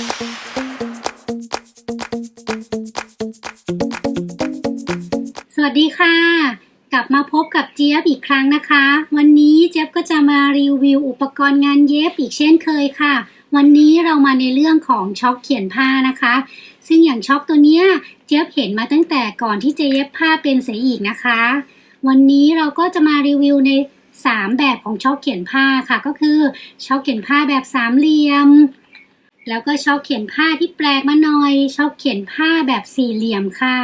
สวัสดีค่ะ กลับมาพบกับเจี๊ยบอีกครั้งนะคะ วันนี้เจี๊ยบก็จะมารีวิวอุปกรณ์งานเย็บอีกเช่นเคยค่ะ วันนี้เรามาในเรื่องของช็อคเขียนผ้านะคะ ซึ่งอย่างช็อคตัวเนี้ยเจี๊ยบเห็นมาตั้งแต่ก่อนที่จะเย็บผ้าเป็นเสียอีกนะคะ วันนี้เราก็จะมารีวิวใน3 แบบของช็อคเขียนผ้าค่ะก็คือช็อคเขียนผ้าแบบสามเหลี่ยม แล้วก็ชอคเขียนผ้าที่แปลกมาหน่อย ชอคเขียนผ้าแบบสี่เหลี่ยมค่ะ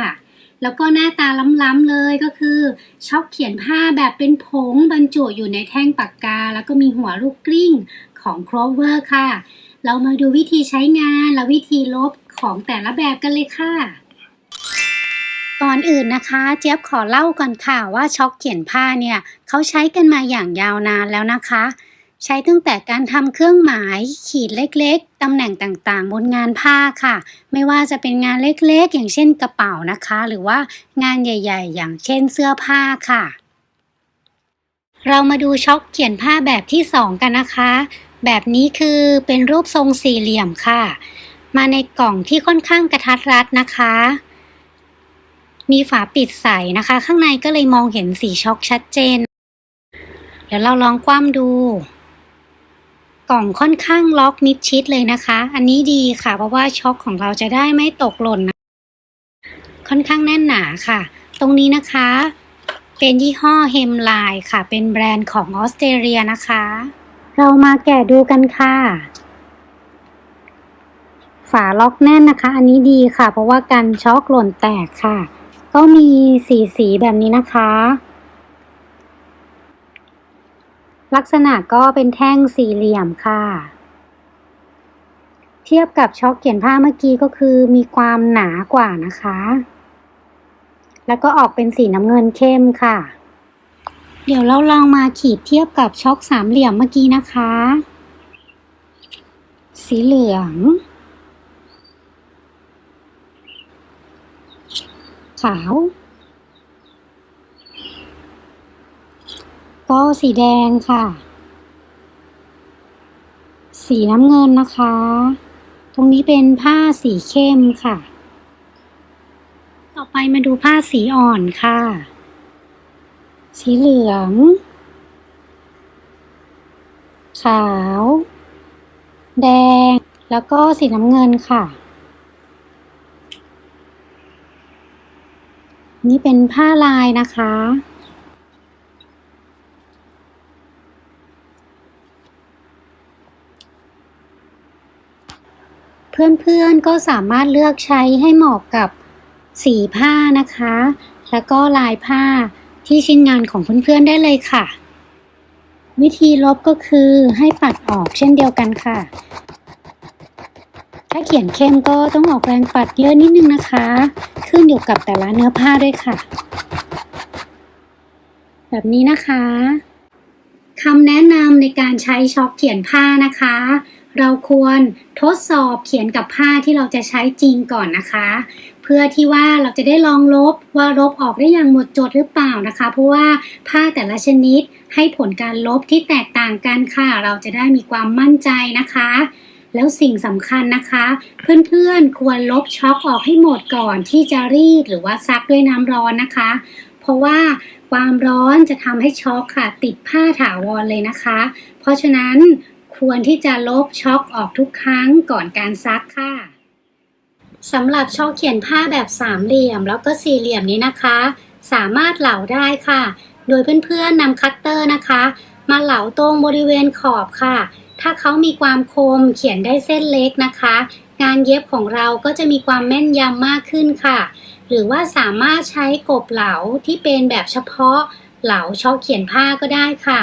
แล้วก็หน้าตาล้ำๆเลยก็คือ ชอคเขียนผ้าแบบเป็นผงบรรจุอยู่ในแท่งปากกา แล้วก็มีหัวลูกกลิ้งของโครเวอร์ค่ะ เรามาดูวิธีใช้งานและวิธีลบของแต่ละแบบกันเลยค่ะก่อนอื่นนะคะ เจี๊ยบขอเล่าก่อนค่ะว่าช็อคเขียนผ้าเนี่ยเขาใช้กันมาอย่างยาวนานแล้วนะคะ ใช้ตั้งแต่การทำเครื่องหมายขีดเล็กๆ ตำแหน่งต่างๆ บนงานผ้าค่ะ ไม่ว่าจะเป็นงานเล็กๆ อย่างเช่นกระเป๋านะคะ หรือว่างานใหญ่ ๆ อย่างเช่นเสื้อผ้าค่ะ เรามาดูช็อคเขียนผ้าแบบที่ 2 กันนะคะ แบบนี้คือเป็นรูปทรงสี่เหลี่ยมค่ะ มาในกล่องที่ค่อนข้างกระทัดรัดนะคะ มีฝาปิดใสนะคะ ข้างในก็เลยมองเห็นสีช็อคชัดเจนเดี๋ยวเราลองคว่ำดู กล่องค่อนข้างล็อกมิดชิดเลยนะคะ อันนี้ดีค่ะ เพราะว่าช็อคของเราจะได้ไม่ตกหล่นนะค่อนข้างแน่นหนาค่ะ ตรงนี้นะคะ เป็นยี่ห้อเฮมไลน์ค่ะ เป็นแบรนด์ของออสเตรเลียนะคะ เรามาแกะดูกันค่ะ ฝาล็อกแน่นนะคะ อันนี้ดีค่ะ เพราะว่ากันช็อคหล่นแตกค่ะ ก็มีสีสีแบบนี้นะคะ ลักษณะก็เป็นแท่งสี่เหลี่ยมค่ะ เทียบกับช็อคเขียนผ้าเมื่อกี้ก็คือมีความหนากว่านะคะ แล้วก็ออกเป็นสีน้ำเงินเข้มค่ะ เดี๋ยวเราลองมาขีดเทียบกับช็อคสามเหลี่ยมเมื่อกี้นะคะ สีเหลืองขาว ก็สีแดงค่ะ สีน้ำเงินนะคะ ตรงนี้เป็นผ้าสีเข้มค่ะ ต่อไปมาดูผ้าสีอ่อนค่ะ สีเหลือง ขาว แดง แล้วก็สีน้ำเงินค่ะนี่เป็นผ้าลายนะคะ เพื่อนๆก็สามารถเลือกใช้ให้เหมาะกับสีผ้านะคะ แล้วก็ลายผ้าที่ชิ้นงานของเพื่อนๆได้เลยค่ะ วิธีลบก็คือให้ปัดออกเช่นเดียวกันค่ะ ถ้าเขียนเข้มก็ต้องออกแรงปัดเยอะนิดนึงนะคะ ขึ้นอยู่กับแต่ละเนื้อผ้าด้วยค่ะ แบบนี้นะคะคำแนะนำในการใช้ช็อคเขียนผ้านะคะ เราควรทดสอบเขียนกับผ้าที่เราจะใช้จริงก่อนนะคะ เพื่อที่ว่าเราจะได้ลองลบว่าลบออกได้อย่างหมดจดหรือเปล่านะคะ เพราะว่าผ้าแต่ละชนิดให้ผลการลบที่แตกต่างกันค่ะ เราจะได้มีความมั่นใจนะคะ แล้วสิ่งสำคัญนะคะ เพื่อนๆควรลบช็อคออกให้หมดก่อนที่จะรีดหรือว่าซักด้วยน้ำร้อนนะคะ เพราะว่าความร้อนจะทำให้ช็อคค่ะ ติดผ้าถาวรเลยนะคะ เพราะฉะนั้น ควรที่จะลบช็อคออกทุกครั้งก่อนการซักค่ะสำหรับช็อคเขียนผ้าแบบสามเหลี่ยมแล้วก็สี่เหลี่ยมนี้นะคะ สามารถเหลาได้ค่ะ โดยเพื่อนๆนำคัตเตอร์นะคะ มาเหลาตรงบริเวณขอบค่ะ ถ้าเขามีความคมเขียนได้เส้นเล็กนะคะ งานเย็บของเราก็จะมีความแม่นยำมากขึ้นค่ะ หรือว่าสามารถใช้กบเหลาที่เป็นแบบเฉพาะเหลาช็อคเขียนผ้าก็ได้ค่ะ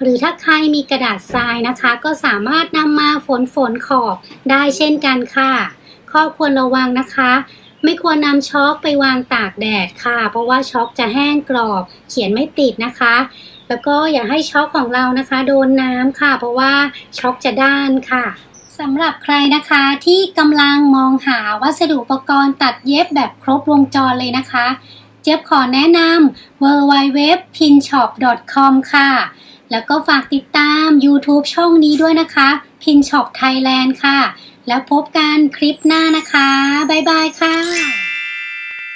หรือถ้าใครมีกระดาษทรายนะคะ ก็สามารถนำมาฝนฝนขอบได้เช่นกันค่ะ ข้อควรระวังนะคะ ไม่ควรนำช็อคไปวางตากแดดค่ะ เพราะว่าช็อคจะแห้งกรอบ เขียนไม่ติดนะคะ แล้วก็อย่าให้ช็อคของเรานะคะ โดนน้ำค่ะ เพราะว่าช็อคจะด้านค่ะสำหรับใครนะคะที่กำลังมองหาวัสดุอุปกรณ์ตัดเย็บแบบครบวงจรเลยนะคะ เจี๊ยบขอแนะนำ w w w p i n s h o p c o m ค่ะ แล้วก็ฝากติดตาม YouTube ช่องนี้ด้วยนะคะ p i n s h o p Thailand ค่ะ แล้วพบกันคลิปหน้านะคะ บ๊ายบายค่ะ